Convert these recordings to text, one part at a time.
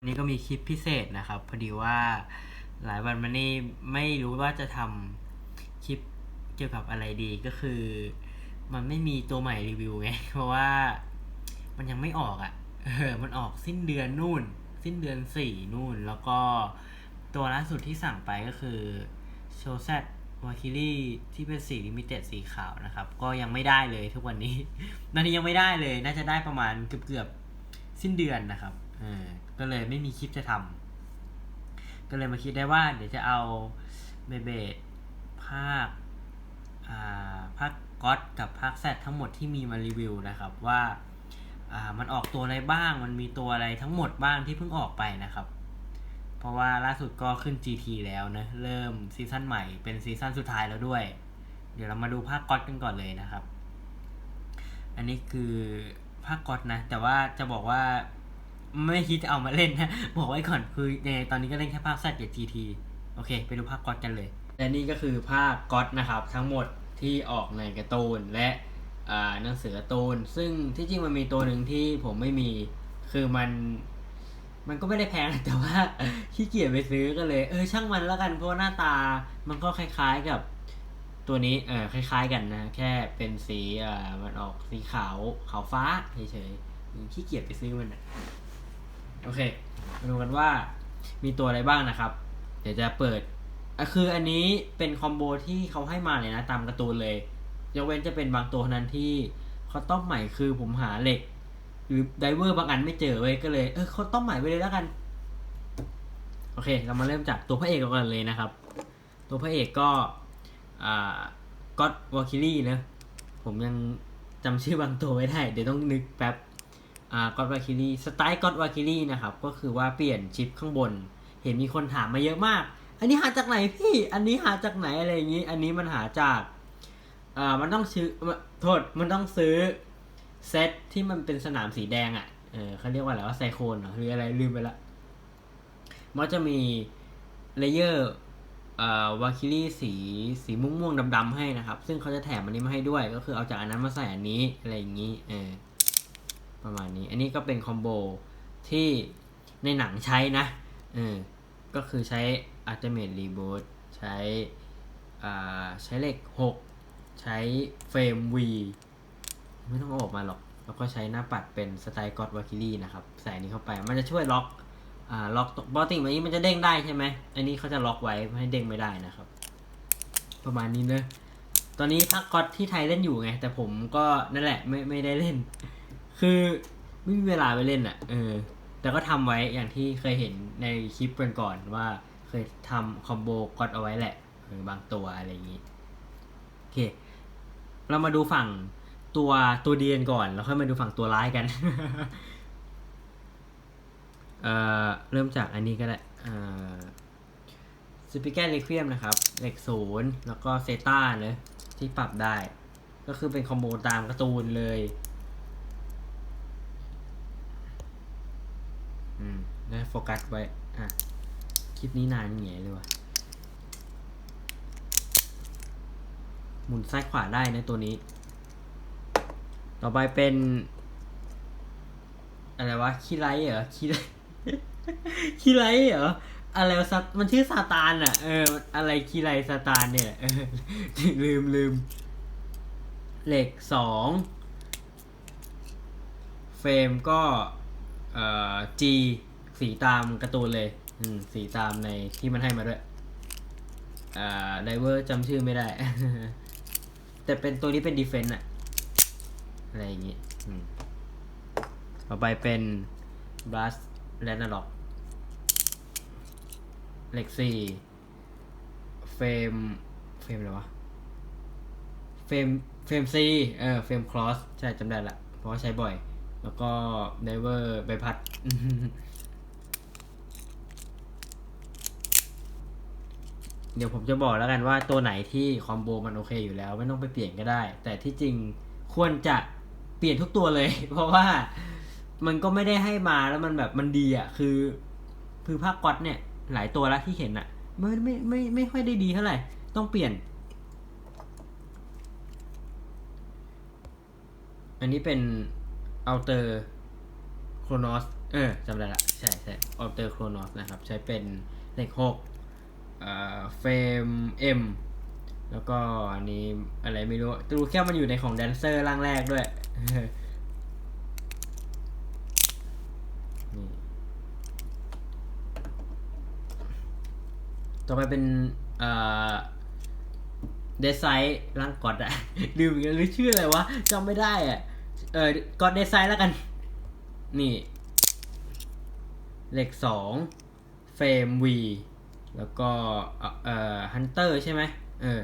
ันนี้ก็มีคลิปพิเศษนะครับ พอดีว่าหลายวันมานี้ไม่รู้ว่าจะทำคลิปเกี่ยวกับอะไรดีก็คือ มันไม่มีตัวใหม่รีวิวไงเพราะว่ามันยังไม่ออกอะ่ะเออมันออกสิ้นเดือนนู่น สิ้นเดือนสี่นู่น แล้วก็ตัวล่าสุดที่สั่งไปก็คือโชแซดวาคิลี่ที่เป็นสีลิมิเต็ดสีขาวนะครับ ก็ยังไม่ได้เลยทุกวันนี้ตอนนี้ยังไม่ได้เลย น่าจะได้ประมาณเกือบเกือบสิ้นเดือนนะครับเออ ก็เลยไม่มีคลิปจะทำก็เลยมาคิดได้ว่า เดี๋ยวจะเอาเบเบดภาคอ่าภาคก๊อตกับภาคแซดทั้งหมดที่มีมารีวิวนะครับว่าอ่ามันออกตัวอะไรบ้าง มันมีตัวอะไรทั้งหมดบ้างที่เพิ่งออกไปนะครับ เพราะว่าล่าสุดก็ขึ้น GT แล้วนะ เริ่มซีซั่นใหม่เป็นซีซั่นสุดท้ายแล้วด้วย เดี๋ยวเรามาดูภาคก๊อตกันก่อนเลยนะครับ อันนี้คือภาคก๊อตนะ แต่ว่าจะบอกว่า ไม่คิดจะเอามาเล่นนะบอกไว้ก่อนคือยังไงตอนนี้ก็เล่นแค่ภาคแซดกับ GT โอเค ไปดูภาคก๊อตกันเลย และนี่ก็คือภาคก๊อตนะครับ ทั้งหมดที่ออกในการ์ตูนและอ่าหนังสือการ์ตูน ซึ่งที่จริงมันมีตัวหนึ่งที่ผมไม่มีคือมันมันก็ไม่ได้แพงแต่ว่าขี้เกียจไปซื้อก็เลย เออช่างมันแล้วกันเพราะหน้าตามันก็คล้ายๆกับตัวนี้เออคล้าย ๆ กันนะ แค่เป็นสีอ่ามันออกสีขาวขาวฟ้าเฉยๆขี้เกียจไปซื้อมันอะ โอเคมาดูกันว่ามีตัวอะไรบ้างนะครับ เดี๋ยวจะเปิดอะคืออันนี้เป็นคอมโบที่เขาให้มาเลยนะ ตามการ์ตูนเลย ยกเว้นจะเป็นบางตัวนั้นที่เขาต้อมใหม่คือผมหาเหล็ก หรือไดเวอร์บางอันไม่เจอเว้ยก็เลย เออเขาต้อมใหม่ไปเลยแล้วกัน โอเค เรามาเริ่มจากตัวพระเอกก่อนเลยนะครับ ตัวพระเอกก็อ่าก็อดวอลคิลี่นะผมยังจำชื่อบางตัวไม่ได้ เดี๋ยวต้องนึกแป๊บ อ่าก็อดวาคิลี่สไตล์ก็อดวาคิลี่นะครับ ก็คือว่าเปลี่ยนชิปข้างบน เห็นมีคนถามมาเยอะมาก อันนี้หาจากไหนพี่ อันนี้หาจากไหนอะไรอย่างนี้ อันนี้มันหาจากอ่ามันต้องซื้อโทษมันต้องซื้อเซตที่มันเป็นสนามสีแดงอะ่ะเออเขาเรียกว่าอะไรว่าไซโคนเหรอหรืออะไรลืมไปละมันจะมีเลเยอร์อวาคิลี่สีสีม่วงม่วงดำๆให้นะครับ ซึ่งเขาจะแถมอันนี้มาให้ด้วย ก็คือเอาจากอันนั้นมาใส่อันนี้อะไรอย่างนี้ เออ ประมาณนี้ อันนี้ก็เป็นคอมโบที่ในหนังใช้นะเออก็คือใช้ Ultimate Reboot ใช้อ่าใช้เหล็ก6ใช้เฟรม V ไม่ต้องเอาออกมาหรอก แล้วก็ใช้หน้าปัดเป็นสไตล์กอดวาคิลี่นะครับ ใส่นี้เข้าไป มันจะช่วยล็อกอ่าล็อกปกติมันนี้มันจะเด้งได้ใช่ไหม อันนี้เขาจะล็อกไว้ไม่ให้เด้งไม่ได้นะครับ ประมาณนี้เนอะตอนนี้พักก๊อตที่ไทยเล่นอยู่ไง แต่ผมก็นั่นแหละไม่ไม่ได้เล่น คือไม่มีเวลาไปเล่นอะเออ แต่ก็ทำไว้อย่างที่เคยเห็นในคลิปก่อนๆว่าเคยทำคอมโบก๊อตเอาไว้แหละเออบางตัวอะไรอย่างนี้โอเค เรามาดูฝั่งตัวตัวเดียนก่อน แล้วค่อยมาดูฝั่งตัวร้ายกัน เอ่อ เริ่มจากอันนี้ก็ได้เอ่อสปิเกตเลควียมนะครับเหล็กศูนย์แล้วก็เซต้าเนอะที่ปรับได้ ก็คือเป็นคอมโบตามการ์ตูนเลย อืมได้โฟกัสไว้ อะ คลิปนี้นานเหงียเลยว่ะ หมุนซ้ายขวาได้นะตัวนี้ ต่อไปเป็น อะไรวะ คีไลเหรอ คีไลคีไลเหรอ อะไรวะซามันชื่อซาตานอะ เออ อะไรคีไล่ซาตานเนี่ยเออลืมลืม เหล็กสอง เฟรมก็ เอ่อ G สีตามการ์ตูนเลย อืม สีตามในที่มันให้มาด้วยอ่าไดเวอร์จำชื่อไม่ได้ แต่เป็นตัวนี้เป็นดีเฟนต์อะอะไรอย่างงี้อืมต่อไปเป็นบลัสแลนด์ล็อกเล็กสี่เฟรมเฟรมอะไรวะเฟรมเฟรมซีเออเฟรมคลอสใช่จำได้ละเพราะว่าใช้บ่อย แล้วก็ไดเวอร์ใบพัด เดี๋ยวผมจะบอกแล้วกันว่าตัวไหนที่คอมโบมันโอเคอยู่แล้ว ไม่ต้องไปเปลี่ยนก็ได้ แต่ที่จริงควรจะเปลี่ยนทุกตัวเลย เพราะว่ามันก็ไม่ได้ให้มาแล้วมันแบบมันดีอะ คือ คือภาคก๊อตเนี่ย หลายตัวแล้วที่เห็นอะ ไม่ไม่ไม่ไม่ค่อยได้ดีเท่าไหร่ ต้องเปลี่ยน อันนี้เป็น Outer Chronos เออจำได้ละใช่ใช่เออเตอร์โครนอสนะครับ ใช้เป็นเลขหกเอ่อเฟรมเอ็มแล้วก็อันนี้อะไรไม่รู้รู้แค่มันอยู่ในของแดนเซอร์ร่างแรกด้วยต่อไปเป็นเอ่อเดซไซร่างกอดอะลืมกแล้วหรือชื่ออะไรวะจำไม่ได้อะ เออกอดเดซไซแล้วกัน นี่เลขสองเฟรม V แล้วก็เอ่อฮันเตอร์ใช่ไหมเออ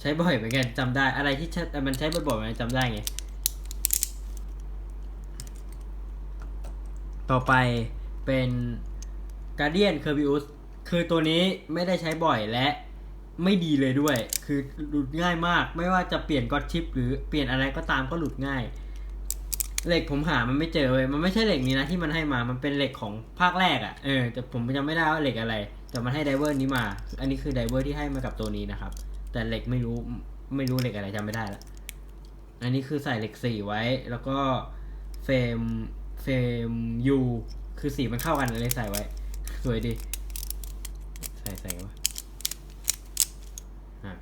ใช้บ่อยเหมือนกันจำได้อะไรที่มันใช้บ่อยๆมันจำได้ไง ต่อไปเป็น Guardian c u r v i u s คือตัวนี้ไม่ได้ใช้บ่อยและไม่ดีเลยด้วย คือหลุดง่ายมาก ไม่ว่าจะเปลี่ยนก็ชิป หรือเปลี่ยนอะไรก็ตามก็หลุดง่าย เหล็กผมหามันไม่เจอเลยมันไม่ใช่เหล็กนี้นะที่มันให้มา มันเป็นเหล็กของภาคแรกอะ่ะ เออ แต่ผมจำไม่ได้ว่าเหล็กอะไร แต่มันให้ไดเวอร์นี้มา อันนี้คือไดเวอร์ที่ให้มากับตัวนี้นะครับ แต่เหล็กไม่รู้ ไม่รู้เหล็กอะไรจำไม่ได้ละ อันนี้คือใส่เหล็กสี่ไว้ แล้วก็เฟรม เฟรมยูคือสีมันเข้ากันเลยใส่ไว้ สวยดี ใส่ใส่วะอะ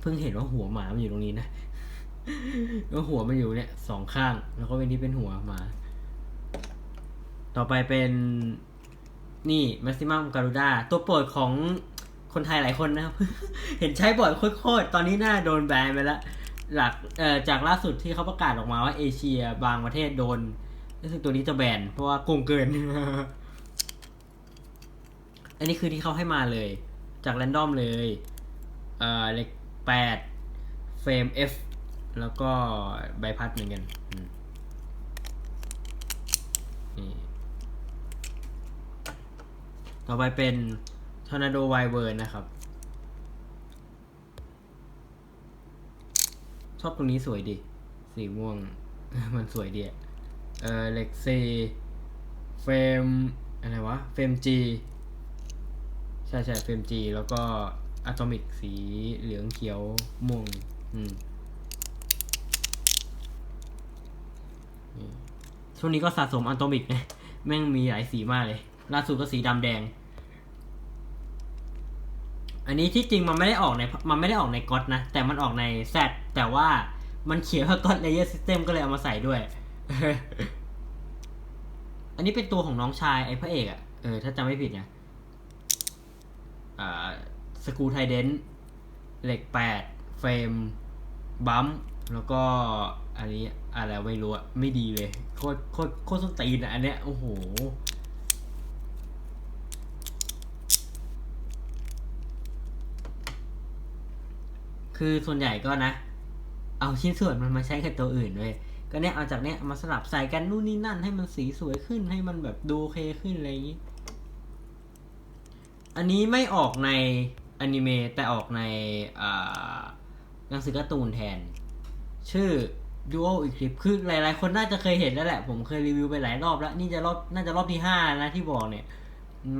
เพิ่งเห็นว่าหัวหมามันอยู่ตรงนี้นะ แล้วหัวมันอยู่เนี่ยสองข้าง แล้วก็เป็นที่เป็นหัวมา ต่อไปเป็นนี่ maximum garuda ตัวโปรดของคนไทยหลายคนนะครับ เห็นใช้บ่อยโคตรๆตอนนี้น่าโดนแบนไปแล้วหลักจากล่าสุดที่เขาประกาศออกมาว่าเอเชียบางประเทศโดนรู้สึกตัวนี้จะแบนเพราะว่าโกงเกิน อันนี้คือที่เขาให้มาเลย จากแรนดอมเลย เอ่อเลขแปดเฟรม F แล้วก็ใบพัดเหมือนกันอืมนี่ต่อไปเป็น Tornado w i v e r นะครับ ชอบตรงนี้สวยดิ สีม่วง มันสวยดีอะเออเล็กซีเฟรมอะไรวะ เฟรม G ใช่ใช่เฟรม G แล้วก็อะตอมิกสีเหลืองเขียวม่วง อืม ช่วงนี้ก็สะสมอะตอมิกนะแม่งมีหลายสีมากเลย ล่าสุดก็สีดำแดง อันนี้ที่จริงมันไม่ได้ออกในมันไม่ได้ออกในก็อดนะ แต่มันออกในแซดแต่ว่ามันเขียนว่าก็อดเลเยอร์ซิสเต็มก็เลยเอามาใส่ด้วย อันนี้เป็นตัวของน้องชายไอ้พระเอกอะ่ะเออถ้าจำไม่ผิดนะอ่าสกูไทเดนเหล็กแปดเฟรมบัม แล้วก็อันนี้อะไรไม่รู้อะไม่ดีเลยโคตรโคตรโคตรส้นตีนอะอันเนี้ยโอ้โหคือส่วนใหญ่ก็นะ เอาชิ้นส่วนมันมาใช้กับตัวอื่นเว้ยก็เนี่ยเอาจากเนี้ยมาสลับใส่กันนู่นนี่นั่นให้มันสีสวยขึ้นให้มันแบบดูโอเคขึ้นอะไรอย่างนี้ อันนี้ไม่ออกในอนิเมะแต่ออกในอ่าหนังสือการ์ตูนแทน ชื่อ Dual Eclipse คือหลายๆ คนน่าจะเคยเห็นแล้วแหละ ผมเคยรีวิวไปหลายรอบแล้ว นี่จะรอบน่าจะรอบที่ห้านะที่บอกเนี่ย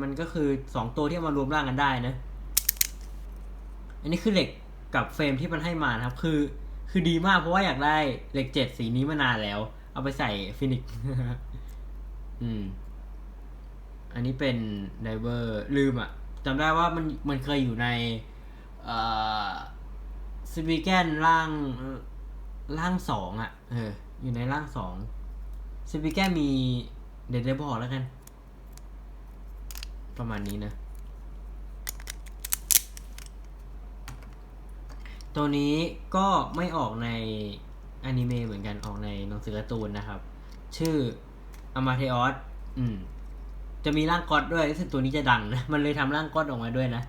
มันก็คือสองตัวที่มารวมร่างกันได้นะ อันนี้คือเหล็กกับเฟรมที่มันให้มานะครับ คือ คือดีมากเพราะว่าอยากได้เหล็กเจ็ดสีนี้มานานแล้ว เอาไปใส่ฟินิกอืม อันนี้เป็นไดเวอร์ลืมอะจำได้ว่ามันมันเคยอยู่ใน เอ่อสปีแกนร่าง ร่างสองอะเออ อยู่ในร่างสองสปีแกนมีเดี๋ยวเดบอกแล้วกัน ประมาณนี้นะ ตัวนี้ก็ไม่ออกในอนิเมะเหมือนกันออกในหนังสือการ์ตูนนะครับ ชื่ออมาเทออสอืม จะมีร่างก๊อตด้วยรู้สึกตัวนี้จะดังนะ มันเลยทำร่างก๊อตออกมาด้วยนะ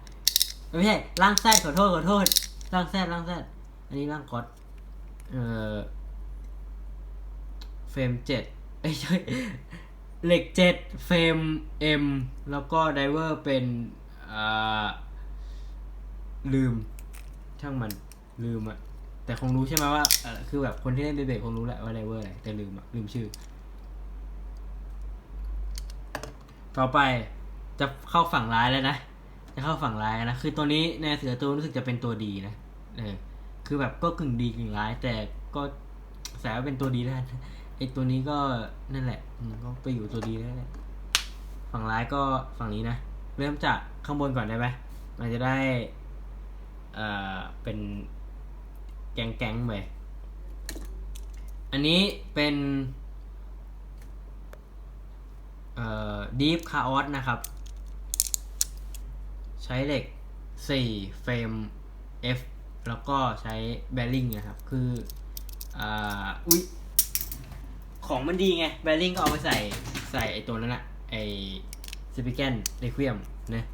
ไม่ใช่ร่างแซดขอโทษขอโทษร่างแซดร่างแซดอันนี้ร่างก๊อต เอ่อเฟรมเจ็ดเอ้ใช่เหล็กเจ็ดเฟรมเอ็มแล้วก็ไดเวอร์เป็นอ่าลืม ช่างมันลืมอะแต่คงรู้ใช่ไหมว่าคือแบบคนที่เล่นเบเบคงรู้แหละว่าไดเวอร์อะไรแต่ลืมอะลืมชื่อ ต่อไปจะเข้าฝั่งร้ายแล้วนะ จะเข้าฝั่งร้ายนะ คือตัวนี้ในเสือตัวรู้สึกจะเป็นตัวดีนะเออ คือแบบก็กึ่งดีกึ่งร้าย แต่ก็แสว่าเป็นตัวดีแล้วไอตัวนี้ก็นั่นแหละอืมก็ไปอยู่ตัวดีแล้วแหละฝั่งร้ายก็ฝั่งนี้นะ เริ่มจากข้างบนก่อนได้ไหมมันจะได้เอ่อเป็นแก๊งแกงๆไปอันนี้เป็นเอ่อ Deep Chaos นะครับ ใช้เหล็ก 4 เฟรม F แล้วก็ใช้ Bearing นะครับ คืออ่าอุ๊ยของมันดีไง Bearing ก็เอาไปใส่ใส่ไอตัวนั้นอะไอสปิเกนเรควียมนะ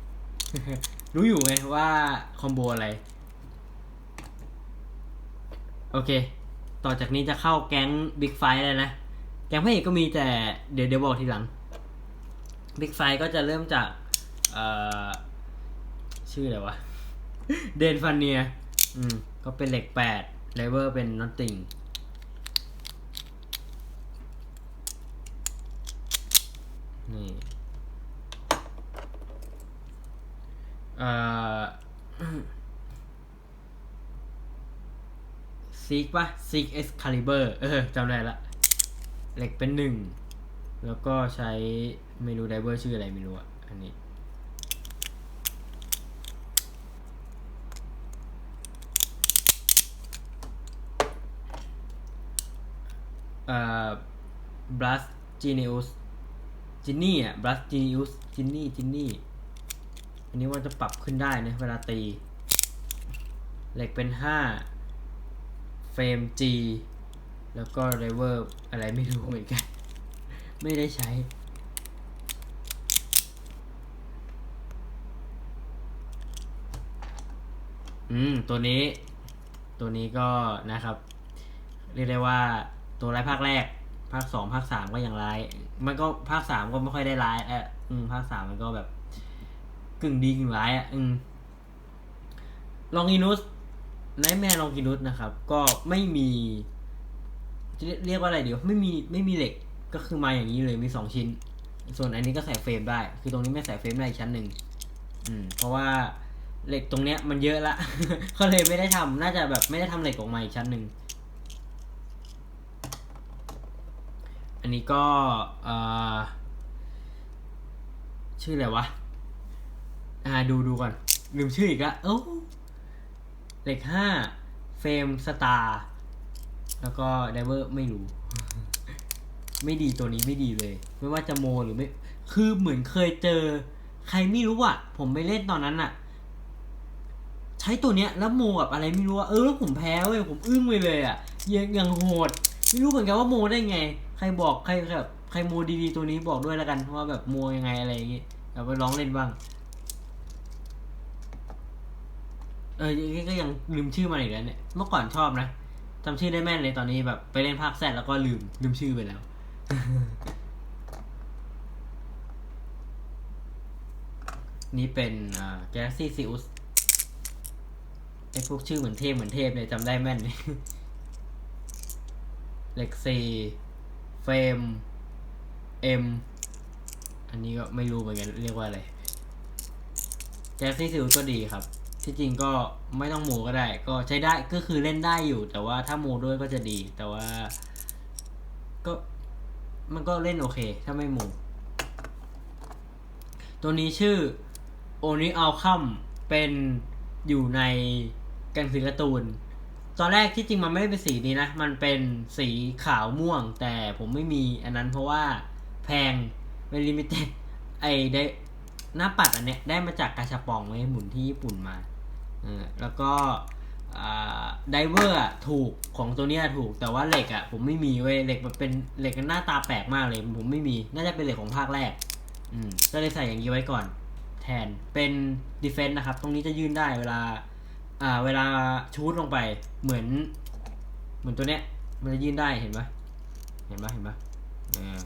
รู้อยู่ไงว่าคอมโบอะไร โอเค ต่อจากนี้จะเข้าแก๊งบิ๊กไฟเลยนะ แก๊งพระเอกก็มีแต่เดี๋ยวเดี๋ยวบอกทีหลังบิ๊กไฟก็จะเริ่มจาก เอ่อ ชื่ออะไรวะ เดนฟันเนีย อืม ก็เป็นเหล็กแปดเลเวอร์เป็นนอตติงนี่เอ่อซีกปะซีกเอ็กคาลิเบอร์เออจำได้ละเหล็กเป็นหนึ่ง แล้วก็ใช้ไม่รู้ไดเวอร์ชื่ออะไรไม่รู้อะ อันนี้ เอ่อบลัสจีเน u สจินนี่อะบลัสจีเน u สจินนี่จินนี่อันนี้ว่าจะปรับขึ้นได้นะเวลาตีเหล็กเป็นห้าเฟรม G แล้วก็เรเวอร์อะไรไม่รู้เหมือนกัน ไม่ได้ใช้อืม ตัวนี้ ตัวนี้ก็นะครับ เรียกได้ว่า ตัวร้ายภาคแรก ภาคสองภาคสามก็ยังร้าย มันก็ภาคสามก็ไม่ค่อยได้ร้ายเอออืมภาคสามมันก็แบบ กึ่งดีกึ่งร้ายอะอืมลองอินุสไนแมนลองอินุสนะครับ ก็ไม่มีเรียกว่าอะไรเดี๋ยว ไม่มีไม่มีเหล็กก็คือมาอย่างนี้เลยมีสองชิ้น ส่วนอันนี้ก็ใส่เฟรมได้ คือตรงนี้ไม่ใส่เฟรมได้ชั้นหนึ่งอืม เพราะว่าเหล็กตรงเนี้ยมันเยอะละก็เลยไม่ได้ทำน่าจะแบบไม่ได้ทำเหล็กออกมาอีกชั้นหนึ่ง อันนี้ก็ชื่ออะไรวะ อ่าดูดูก่อน ลืมชื่ออีกละเอ้าเหล็กห้าเฟรมสตาร์แล้วก็ไดเวอร์ไม่รู้ ไม่ดีตัวนี้ไม่ดีเลย ไม่ว่าจะโมหรือไม่ คือเหมือนเคยเจอ ใครไม่รู้อะ ผมไปเล่นตอนนั้นอะ ใช้ตัวเนี้ยแล้วโมกับอะไรไม่รู้อะเออแล้วผมแพ้เว้ยผมอึ้งไปเลยอะยังยังโหด ไม่รู้เหมือนกันว่าโมได้ไง ใครบอกใครแบบใครโมดีๆตัวนี้บอกด้วยแล้วกันว่าแบบโมยังไงอะไรอย่างงี้เอาไปร้องเล่นบ้าง เออก็ยังลืมชื่อมันอีกแล้วเนี่ย เมื่อก่อนชอบนะจำชื่อได้แม่นเลยตอนนี้แบบไปเล่นภาคแซดแล้วก็ลืมลืมชื่อไปแล้วนี่เป็นอ่า Galaxy Zeus ไอพวกชื่อเหมือนเทพเหมือนเทพเลยจำได้แม่นเลยเลขสี่เฟ รม M อันนี้ก็ไม่รู้เหมือนกันเรียกว่าอะไร Galaxy Zeus ก็ดีครับ ที่จริงก็ไม่ต้องโมก็ได้ ก็ใช้ได้ก็คือเล่นได้อยู่ แต่ว่าถ้าโมด้วยก็จะดี แต่ว่า ก็มันก็เล่นโอเค ถ้าไม่โมตัวนี้ชื่อโอนิอัลคัมเป็นอยู่ในกันสือการ์ตูน ตอนแรกที่จริงมันไม่ได้เป็นสีนี้นะ มันเป็นสีขาวม่วง แต่ผมไม่มีอันนั้นเพราะว่าแพงเป็นลิมิเต็ดไอได้หน้าปัดอันเนี้ยได้มาจากกาชาปองไว้หมุนที่ญี่ปุ่นมาเออแล้วก็ไดเวอร์ถูกของตัวเนี้ยถูกแต่ว่าเหล็กอะผมไม่มีเว้ยเหล็กมันเป็นเหล็กหน้าตาแปลกมากเลย ผมไม่มีน่าจะเป็นเหล็กของภาคแรก อืมก็เลยใส่อย่างนี้ไว้ก่อน แทนเป็นดีเฟนต์นะครับ ตรงนี้จะยื่นได้เวลา อ่า เวลาชูดลงไปเหมือน เหมือนตัวเนี้ย มันจะยื่นได้เห็นปะเห็นปะเห็นปะอ่า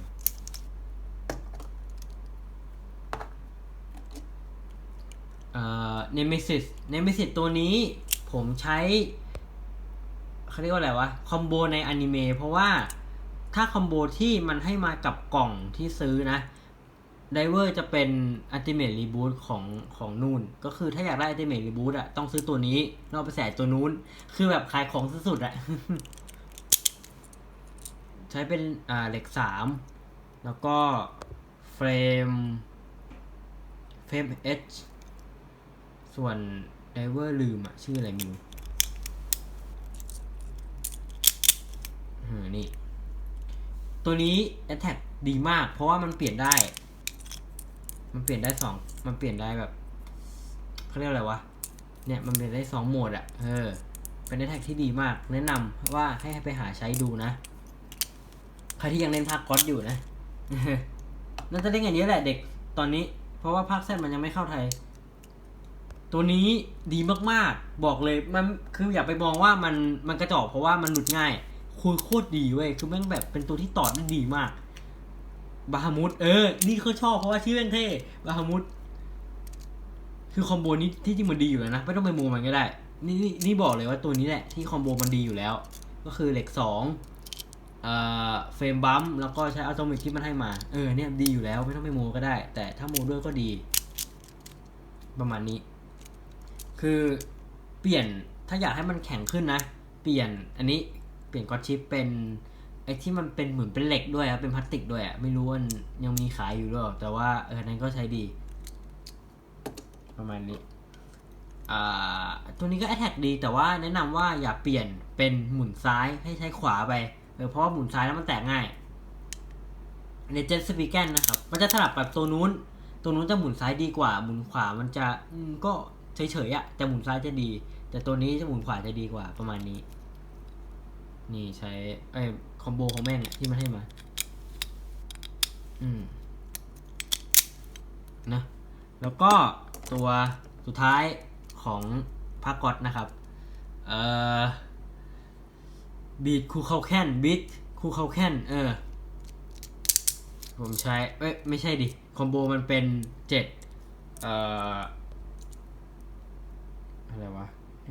เอ่อเนมิซิสเนมิซิสตัวนี้ผมใช้เขาเรียกว่าอะไรวะ คอมโบในอนิเมะเพราะว่าถ้าคอมโบที่มันให้มากับกล่องที่ซื้อนะ ไดเวอร์จะเป็นอัลติเม e รีบูทของของนู่น ก็คือถ้าอยากได้อัลติเม e รีบูทอะต้องซื้อตัวนี้นอกไปแสตัวนู้น คือแบบขายของสุดๆอะใช้เป็นอ่าเหล็กสามแล้วก็เฟรมเฟรม H ส่วนไดเวอร์ลืมอะ ชื่ออะไรไมิวเออนี่ ตัวนี้ Attack ดีมาก เพราะว่ามันเปลี่ยนได้ มันเปลี่ยนได้สองมันเปลี่ยนได้แบบเขาเรียกอะไรวะ เนี่ยมันเปลี่ยนได้สองโหมดอะเออ เป็น Attack ที่ดีมาก แนะนำว่าให้ไปหาใช้ดูนะ ใครที่ยังเล่นภาคก๊อตอยู่นะน่าจะเล่นอย่างนี้แหละเด็กตอนนี้ เพราะว่าภาคแซดมันยังไม่เข้าไทย ตัวนี้ดีมากๆ บอกเลยมันคืออย่าไปมองว่ามันมันกระจอกเพราะว่ามันหลุดง่ายคุยโคตรดีเว้ยคือแม่งแบบเป็นตัวที่ต่อได้ดีมาก บาฮามุดเออ นี่เขาชอบเพราะว่าชื่อแม่งเท่บาฮามุดคือคอมโบนี้ที่จริงมันดีอยู่แล้วนะ ไม่ต้องไปโมมันก็ได้ นี่นี่นี่บอกเลยว่าตัวนี้แหละ ที่คอมโบมันดีอยู่แล้ว ก็คือเหล็กสองเอ่อเฟรมบัมแล้วก็ใช้อัลโตมิกที่มันให้มา เออเนี่ยดีอยู่แล้วไม่ต้องไปโมก็ได้ แต่ถ้าโมด้วยก็ดี ประมาณนี้ คือเปลี่ยนถ้าอยากให้มันแข็งขึ้นนะ เปลี่ยนอันนี้เปลี่ยนก๊อตชิปเป็น ไอ้ที่มันเป็นเหมือนเป็นเหล็กด้วยอะเป็นพลาสติกด้วยอะไม่รู้ว่ายังมีขายอยู่หรือเปล่าแต่ว่าเออนั้นก็ใช้ดี ประมาณนี้อ่าตัวนี้ก็ attack ดี แต่ว่าแนะนำว่าอย่าเปลี่ยนเป็นหมุนซ้ายให้ใช้ขวาไปเออเพราะว่าหมุนซ้ายแล้วมันแตกง่ายในเจ็ตสปีแกนนะครับ มันจะสลับกับตัวนู้น ตัวนู้นจะหมุนซ้ายดีกว่า หมุนขวามันจะก็เฉยๆอะแต่หมุนซ้ายจะดี แต่ตัวนี้จะหมุนขวาจะดีกว่าประมาณนี้ นี่ใช้ไอ้คอมโบของแม่งที่มันให้มา อืม นะ แล้วก็ตัวสุดท้ายของพากอตนะครับ เอ่อบีดคูเคาแคนบีดคูเคาแคนเออ ผมใช้เอ้ยไม่ใช่ดิ คอมโบมันเป็นเจ็ดเอ่อ อะไรวะ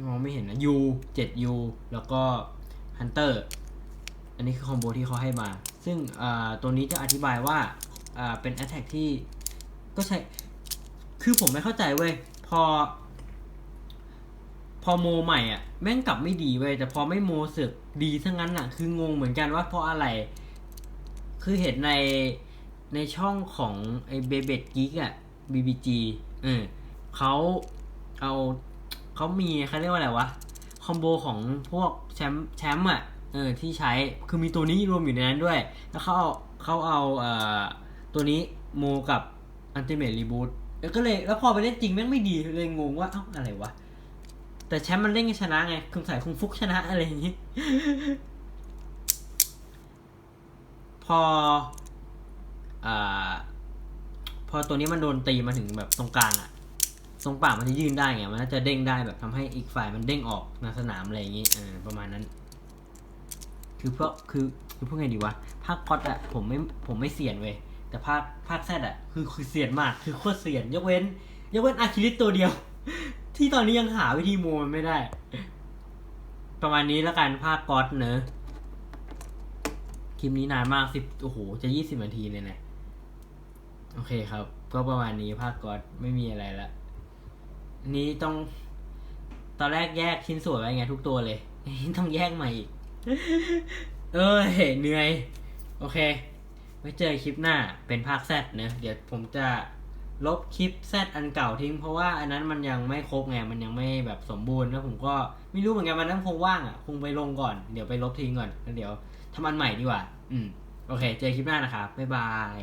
มองไม่เห็นนะ U 7 U แล้วก็ Hunter อันนี้คือคอมโบที่เขาให้มา ซึ่งตัวนี้จะอธิบายว่าเป็น Attack ที่ก็ใช้คือผมไม่เข้าใจเว้ย พอ พอโมใหม่อะ แม่งกลับไม่ดีเว้ย แต่พอไม่โมเสือกดีทั้งนั้นอะ คืองงเหมือนกันว่าเพราะอะไร คือเห็นในในช่องของไอ้เบเบดกิกอะ BBG เออเขาเอาเขามีเขาเรียกว่าอะไรวะ คอมโบของพวกแชมป์แชมป์อะเออที่ใช้คือมีตัวนี้รวมอยู่ในนั้นด้วย แล้วเขาเอาเขาเอาเอ่อตัวนี้โมกับอันติเม e รีบูทแล้วก็เลยแล้วพอไปเล่นจริงแม่งไม่ดีเลยงงว่าเอ้าอะไรวะ แต่แชมป์มันเล่นชนะไงคงใส่คงฟุกชนะอะไรอย่างงี้ พออ่าพอตัวนี้มันโดนตีมาถึงแบบตรงกลางอะ ตรงปากมันจะยื่นได้ไง มันน่าจะเด้งได้แบบทำให้อีกฝ่ายมันเด้งออกในสนามอะไรอย่างงี้อประมาณนั้น คือเพราะคือคือพูดไงดีวะ ภาคพอดอะผมไม่ผมไม่เสียนเว้ย แต่ภาคภาคแซดอะคือคือเสียนมาก คือโคตรเสียน ยกเว้น ยกเว้นอาคิริสตัวเดียว ที่ตอนนี้ยังหาวิธีโมมันไม่ได้ ประมาณนี้แล้วกันภาคก๊อตเนอะคลิปนี้นานมากสิบโอ้โห จะยี่สิบนาทีเลยนะ โอเคครับ ก็ประมาณนี้ภาคก๊อตไม่มีอะไรละ นี้ต้อง ตอนแรกแยกชิ้นส่วนไว้ไงทุกตัวเลยต้องแยกใหม่อีก เอ้ยเหนื่อย โอเค ไว้เจอคลิปหน้าเป็นภาคแซดเนะเดี๋ยวผมจะลบคลิปแซดอันเก่าทิ้งเพราะว่าอันนั้นมันยังไม่ครบไง มันยังไม่แบบสมบูรณ์แล้วผมก็ไม่รู้เหมือนกันมันนั้นคงว่างอะ คงไปลงก่อน เดี๋ยวไปลบทิ้งก่อนแล้วเดี๋ยวทำอันใหม่ดีกว่า อืม โอเค เจอคลิปหน้านะครับ บ๊ายบาย